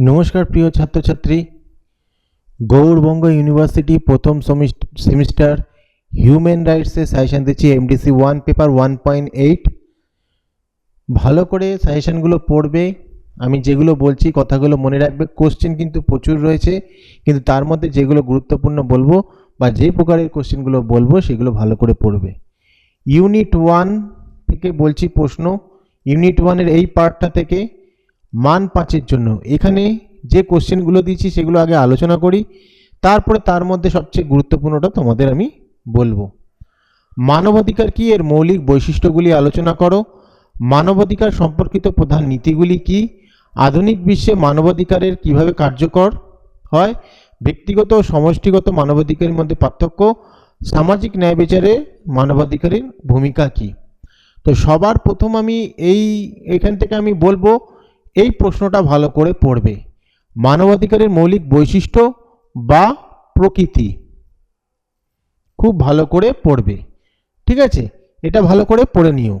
নমস্কার, প্রিয় ছাত্রছাত্রী। গৌড়বঙ্গ ইউনিভার্সিটি প্রথম সেমিস্টার হিউম্যান রাইটসে সাজেশান দিচ্ছি MDC one, paper one point eight. ভালো করে সাজেশানগুলো পড়বে। আমি যেগুলো বলছি, কথাগুলো মনে রাখবে। কোশ্চেন কিন্তু প্রচুর রয়েছে। কিন্তু তার মধ্যে যেগুলো গুরুত্বপূর্ণ বলব বা যে প্রকারের কোশ্চেনগুলো বলব, সেগুলো ভালো করে পড়বে। ইউনিট ওয়ান থেকে বলছি প্রশ্ন। ইউনিট ওয়ানের এই পার্টটা থেকে মান পাঁচের জন্য। এখানে যে কোশ্চেনগুলো দিয়েছি সেগুলো আগে আলোচনা করি। তারপরে তার মধ্যে সবচেয়ে গুরুত্বপূর্ণটা তোমাদের আমি বলব। মানবাধিকার কি? এর মৌলিক বৈশিষ্ট্যগুলি আলোচনা করো। মানবাধিকার সম্পর্কিত প্রধান নীতিগুলি কি? আধুনিক বিশ্বে মানবাধিকারের কীভাবে কার্যকর হয়? ব্যক্তিগত ও সমষ্টিগত মানবাধিকারের মধ্যে পার্থক্য। সামাজিক ন্যায় বিচারে মানবাধিকারের ভূমিকা কি? তো সবার প্রথম আমি এই, এখান থেকে আমি বলব এই প্রশ্নটা ভালো করে পড়বে। মানবাধিকারের মৌলিক বৈশিষ্ট্য বা প্রকৃতি। খুব ভালো করে পড়বে। ঠিক আছে? এটা ভালো করে পড়ে নিও।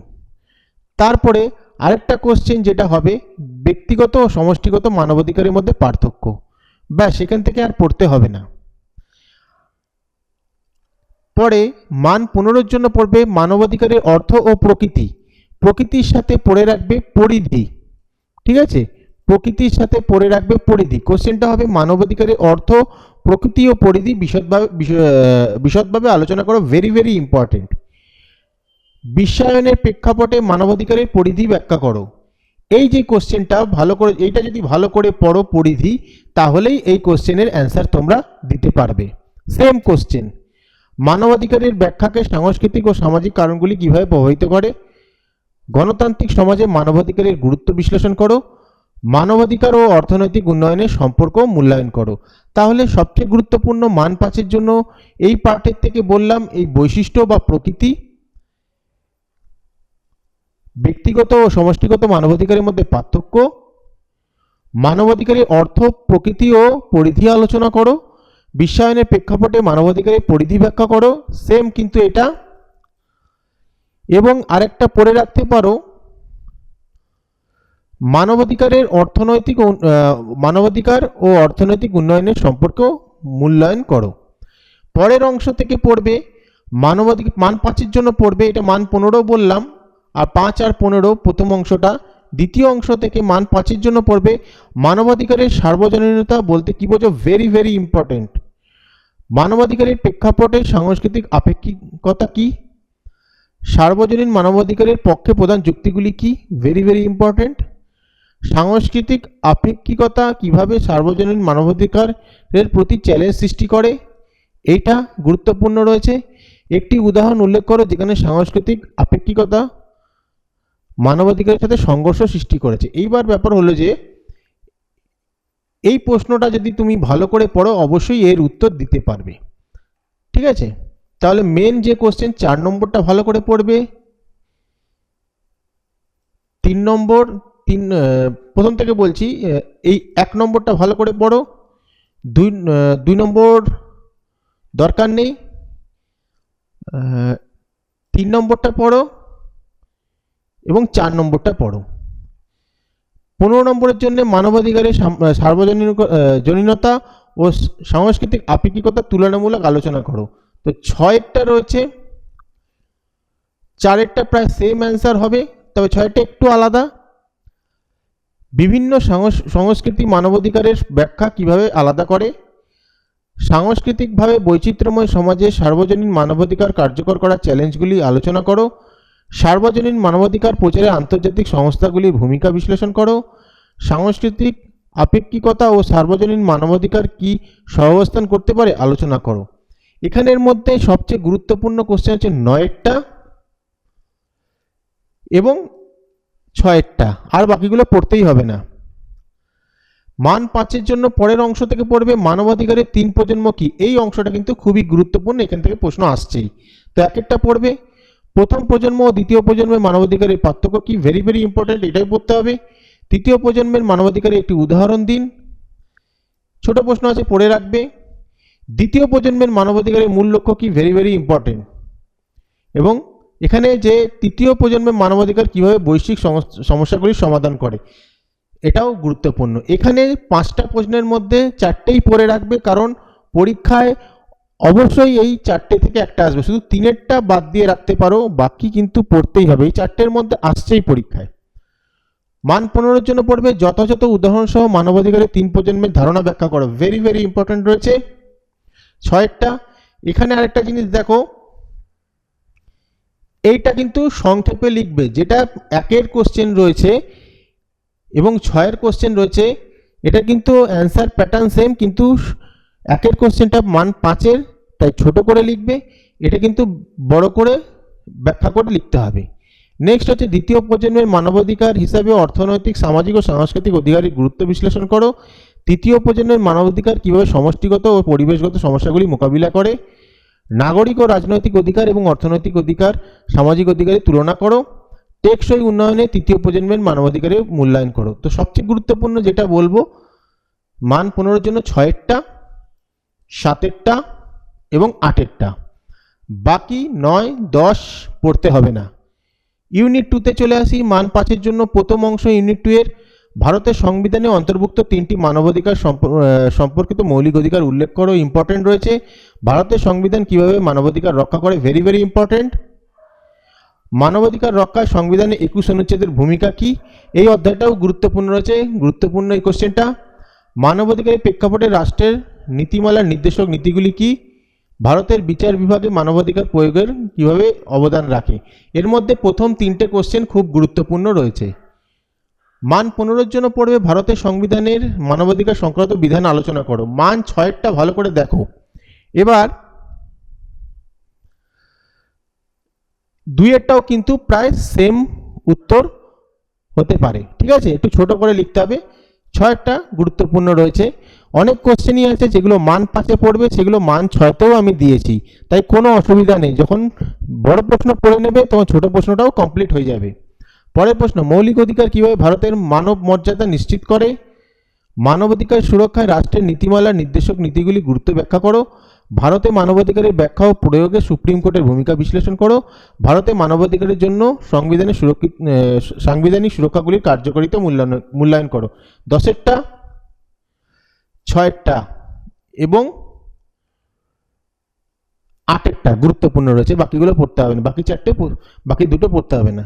তারপরে আরেকটা কোশ্চেন যেটা হবে, ব্যক্তিগত ও সমষ্টিগত মানবাধিকারের মধ্যে পার্থক্য। ব্যাস, সেখান থেকে আর পড়তে হবে না। পরে মান পনেরোর জন্য পড়বে মানবাধিকারের অর্থ ও প্রকৃতি। প্রকৃতির সাথে পড়ে রাখবে পরিধি। ঠিক আছে? প্রকৃতির সাথে পড়ে রাখবে পরিধি। কোশ্চেনটা হবে মানবাধিকারের অর্থ, প্রকৃতি ও পরিধি বিশদভাবে, বিশ- বিশদভাবে আলোচনা করো ভেরি ভেরি ইম্পর্টেন্ট বিশ্বায়নের প্রেক্ষাপটে মানবাধিকারের পরিধি ব্যাখ্যা করো। এই যে কোশ্চেনটা ভালো করে, এইটা যদি ভালো করে পড়ো পরিধি, তাহলেই এই কোশ্চেনের অ্যান্সার তোমরা দিতে পারবে। সেম কোশ্চেন মানবাধিকারের ব্যাখ্যাকে সাংস্কৃতিক ও সামাজিক কারণগুলি কীভাবে প্রভাবিত করে? গণতান্ত্রিক সমাজে মানবাধিকারের গুরুত্ব বিশ্লেষণ করো, মানবাধিকার ও অর্থনৈতিক উন্নয়নের সম্পর্ক মূল্যায়ন করো। তাহলে সবচেয়ে গুরুত্বপূর্ণ মান পাঁচের জন্য এই পার্টের থেকে বললাম এই বৈশিষ্ট্য বা প্রকৃতি। ব্যক্তিগত ও সমষ্টিগত মানবাধিকারের মধ্যে পার্থক্য। মানবাধিকারের অর্থ, প্রকৃতি ও পরিধি আলোচনা করো। বিশ্বায়নের প্রেক্ষাপটে মানবাধিকারের পরিধি ব্যাখ্যা করো। সেম কিন্তু এটা এবং আরেকটা পড়ে রাখতে পারো, মানবাধিকারের অর্থনৈতিক মানবাধিকার ও অর্থনৈতিক উন্নয়নের সম্পর্ক মূল্যায়ন করো। পরের অংশ থেকে পড়বে মানবাধিকার মান পাঁচের জন্য পড়বে, এটা মান পনেরো বললাম, আর পাঁচ আর পনেরো প্রথম অংশটা। দ্বিতীয় অংশ থেকে মান পাঁচের জন্য পড়বে, মানবাধিকারের সার্বজনীনতা বলতে কি বোঝো? ভেরি ভেরি ইম্পর্টেন্ট মানবাধিকারের প্রেক্ষাপটে সাংস্কৃতিক আপেক্ষিকতা কি? সার্বজনীন মানবাধিকারের পক্ষে প্রধান যুক্তিগুলি কি? ভেরি ভেরি ইম্পর্টেন্ট সাংস্কৃতিক আপেক্ষিকতা কীভাবে সার্বজনীন মানবাধিকারের প্রতি চ্যালেঞ্জ সৃষ্টি করে? এটা গুরুত্বপূর্ণ রয়েছে। একটি উদাহরণ উল্লেখ করো যেখানে সাংস্কৃতিক আপেক্ষিকতা মানবাধিকারের সাথে সংঘর্ষ সৃষ্টি করেছে। এইবার ব্যাপার হলো যে, এই প্রশ্নটা যদি তুমি ভালো করে পড়ো, অবশ্যই এর উত্তর দিতে পারবে। ঠিক আছে? তাহলে মেন যে কোশ্চেন চার নম্বরটা ভালো করে পড়বে। তিন নম্বর, তিন প্রথম থেকে বলছি এই এক নম্বরটা ভালো করে পড়ো। দুই দুই নম্বর দরকার নেই। তিন নম্বরটা পড়ো এবং চার নম্বরটা পড়ো। পনেরো নম্বরের জন্য মানবাধিকারের সার্বজনীন জনীনতা ও সাংস্কৃতিক আপেক্ষিকতার তুলনামূলক আলোচনা করো। তো ছয়েরটা রয়েছে, চারেরটা প্রায় সেম অ্যান্সার হবে, তবে ছয়টা একটু আলাদা। বিভিন্ন সংস- সংস্কৃতি মানবাধিকারের ব্যাখ্যা কীভাবে আলাদা করে? সাংস্কৃতিকভাবে বৈচিত্র্যময় সমাজে সার্বজনীন মানবাধিকার কার্যকর করার চ্যালেঞ্জগুলি আলোচনা করো। সার্বজনীন মানবাধিকার প্রচারে আন্তর্জাতিক সংস্থাগুলির ভূমিকা বিশ্লেষণ করো। সাংস্কৃতিক আপেক্ষিকতা ও সার্বজনীন মানবাধিকার কি সহাবস্থান করতে পারে আলোচনা করো। এখানের মধ্যে সবচেয়ে গুরুত্বপূর্ণ কোশ্চেন হচ্ছে নয়েরটা এবং ছয়েরটা আর বাকিগুলো পড়তেই হবে না। মান পাঁচের জন্য পরের অংশ থেকে পড়বে মানবাধিকারের তিন প্রজন্ম কি? এই অংশটা কিন্তু খুবই গুরুত্বপূর্ণ, এখান থেকে প্রশ্ন আসছেই। তো এক একটা পড়বে। প্রথম প্রজন্ম ও দ্বিতীয় প্রজন্মের মানবাধিকারের পার্থক্য কি? ভেরি ভেরি ইম্পর্টেন্ট এটাই পড়তে হবে। তৃতীয় প্রজন্মের মানবাধিকারের একটি উদাহরণ দিন। ছোট প্রশ্ন আছে, পড়ে রাখবে। দ্বিতীয় প্রজন্মের মানবাধিকারের মূল লক্ষ্য কি? ভেরি ভেরি ইম্পর্টেন্ট এবং এখানে যে তৃতীয় প্রজন্মের মানবাধিকার কীভাবে বৈশ্বিক সমস- সমস্যাগুলির সমাধান করে, এটাও গুরুত্বপূর্ণ। এখানে পাঁচটা প্রশ্নের মধ্যে চারটেই পড়ে রাখবে, কারণ পরীক্ষায় অবশ্যই এই চারটে থেকে একটা আসবে। শুধু তিনেরটা বাদ দিয়ে রাখতে পারো, বাকি কিন্তু পড়তেই হবে। এই চারটের মধ্যে আসছেই পরীক্ষায়। মান পনেরোর জন্য পড়বে, যথাযথ উদাহরণ সহ মানবাধিকারের তিন প্রজন্মের ধারণা ব্যাখ্যা করো। ভেরি ভেরি ইম্পর্টেন্ট রয়েছে। ছয়েরটা। এখানে আরেকটা জিনিস দেখো। এইটা কিন্তু সংক্ষেপে লিখবে, যেটা একের কোশ্চেন রয়েছে এবং ছয়ের কোশ্চেন রয়েছে। এটা কিন্তু অ্যান্সার প্যাটার্ন সেম কিন্তু একের কোশ্চেনটা মান পাঁচের, তাই ছোট করে লিখবে। এটা কিন্তু বড় করে ব্যাখ্যা করে লিখতে হবে। নেক্সট হচ্ছে দ্বিতীয় প্রজন্মের মানবাধিকার হিসাবে অর্থনৈতিক, সামাজিক ও সাংস্কৃতিক অধিকারের গুরুত্ব বিশ্লেষণ করো। তৃতীয় প্রজন্মের মানবাধিকার কীভাবে সমষ্টিগত ও পরিবেশগত সমস্যাগুলি মোকাবিলা করে? নাগরিক ও রাজনৈতিক অধিকার এবং অর্থনৈতিক অধিকার, সামাজিক অধিকারের তুলনা করো। টেকসই উন্নয়নে তৃতীয় প্রজন্মের মানবাধিকারের মূল্যায়ন করো। তো সবচেয়ে গুরুত্বপূর্ণ যেটা বলব, মান পনেরোর জন্য ছয়েরটা, সাতেরটা এবং আটেরটা। বাকি নয়, দশ পড়তে হবে না। ইউনিট টুতে চলে আসি, মান পাঁচের জন্য প্রথম অংশ ইউনিট টু এর ভারতের সংবিধানে অন্তর্ভুক্ত তিনটি মানবাধিকার সম্পর্কিত মৌলিক অধিকার উল্লেখ করো ইম্পর্টেন্ট রয়েছে। ভারতের সংবিধান কীভাবে মানবাধিকার রক্ষা করে? ভেরি ভেরি ইম্পর্টেন্ট মানবাধিকার রক্ষায় সংবিধানে একুশ অনুচ্ছেদের ভূমিকা কি? এই অধ্যায়টাও গুরুত্বপূর্ণ রয়েছে। গুরুত্বপূর্ণ এই কোশ্চেনটা মানবাধিকারের প্রেক্ষাপটে রাষ্ট্রের নীতিমালার নির্দেশক নীতিগুলি কি? ভারতের বিচার বিভাগে মানবাধিকার প্রয়োগের কীভাবে অবদান রাখে? এর মধ্যে প্রথম তিনটে কোশ্চেন খুব গুরুত্বপূর্ণ রয়েছে। মান পনেরোর জন্য পড়বে ভারতের সংবিধানের মানবাধিকার সংক্রান্ত বিধান আলোচনা করো। মান ছয়েরটা ভালো করে দেখো। এবার দুইয়েরটাও কিন্তু প্রায় সেম উত্তর হতে পারে। ঠিক আছে? একটু ছোট করে লিখতে হবে। ছয়টা গুরুত্বপূর্ণ রয়েছে। অনেক কোশ্চেনই আছে যেগুলো মান পাঁচে পড়বে, সেগুলো মান ছয়তেও আমি দিয়েছি। তাই কোনো অসুবিধা নেই। যখন বড় প্রশ্ন পড়ে নেবে, তখন ছোট প্রশ্নটাও কমপ্লিট হয়ে যাবে। পরের প্রশ্ন, মৌলিক অধিকার কীভাবে ভারতের মানব মর্যাদা নিশ্চিত করে? মানবাধিকার সুরক্ষায় রাষ্ট্রের নীতিমালা, নির্দেশক নীতিগুলি গুরুত্ব ব্যাখ্যা করো। ভারতে মানবাধিকারের ব্যাখ্যা ও প্রয়োগে সুপ্রিম কোর্টের ভূমিকা বিশ্লেষণ করো। ভারতে মানবাধিকারের জন্য সংবিধানের সুরক্ষিত সাংবিধানিক সুরক্ষাগুলির কার্যকারিতা মূল্যায়ন মূল্যায়ন করো। দশেরটা, ছয়েরটা এবং আটেরটা গুরুত্বপূর্ণ রয়েছে। বাকিগুলো পড়তে হবে না। বাকি চারটে বাকি দুটো পড়তে হবে না।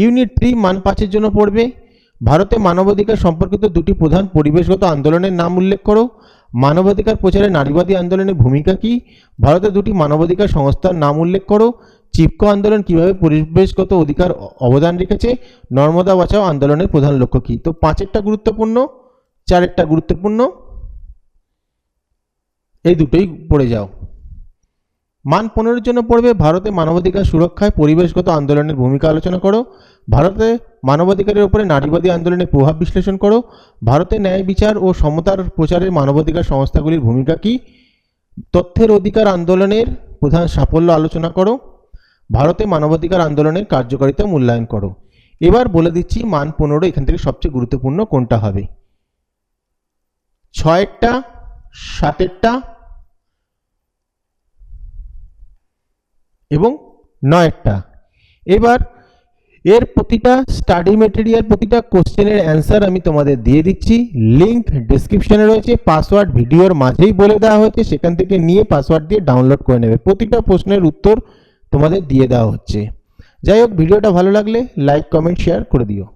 ইউনিট থ্রি মান পাঁচের জন্য পড়বে। ভারতে মানবাধিকার সম্পর্কিত দুটি প্রধান পরিবেশগত আন্দোলনের নাম উল্লেখ করো। মানবাধিকার প্রচারে নারীবাদী আন্দোলনের ভূমিকা কি? ভারতে দুটি মানবাধিকার সংস্থার নাম উল্লেখ করো। চিপকো আন্দোলন কীভাবে পরিবেশগত অধিকার অবদান রেখেছে? নর্মদা বাঁচাও আন্দোলনের প্রধান লক্ষ্য কি? তো পাঁচেরটা গুরুত্বপূর্ণ, চারেরটা গুরুত্বপূর্ণ। এই দুটোই পড়ে যাও। মান পনেরোর জন্য পড়বে, ভারতে মানবাধিকার সুরক্ষায় পরিবেশগত আন্দোলনের ভূমিকা আলোচনা করো, ভারতে মানবাধিকারের উপরে নারীবাদী আন্দোলনের প্রভাব বিশ্লেষণ করো, ভারতে ন্যায় বিচার ও সমতার প্রচারে মানবাধিকার সংস্থাগুলির ভূমিকা কি? তথ্যের অধিকার আন্দোলনের প্রধান সাফল্য আলোচনা করো, ভারতে মানবাধিকার আন্দোলনের কার্যকারিতা মূল্যায়ন করো। এবার বলে দিচ্ছি মান পনেরো, এখান থেকে সবচেয়ে গুরুত্বপূর্ণ কোনটা হবে। ছয়েরটা সাতেরটা এবং নয়েরটা এবার, এর প্রতিটা স্টাডি মেটেরিয়াল প্রতিটা কোশ্চেনের অ্যান্সার আমি তোমাদের দিয়ে দিচ্ছি। লিঙ্ক ডিসক্রিপশনে রয়েছে পাসওয়ার্ড ভিডিওর মাঝেই বলে দেওয়া হয়েছে, সেখান থেকে নিয়ে পাসওয়ার্ড দিয়ে ডাউনলোড করে নেবে। প্রতিটা প্রশ্নের উত্তর তোমাদের দিয়ে দেওয়া হচ্ছে। যাই হোক, ভিডিওটা ভালো লাগলে লাইক কমেন্ট শেয়ার করে দিও।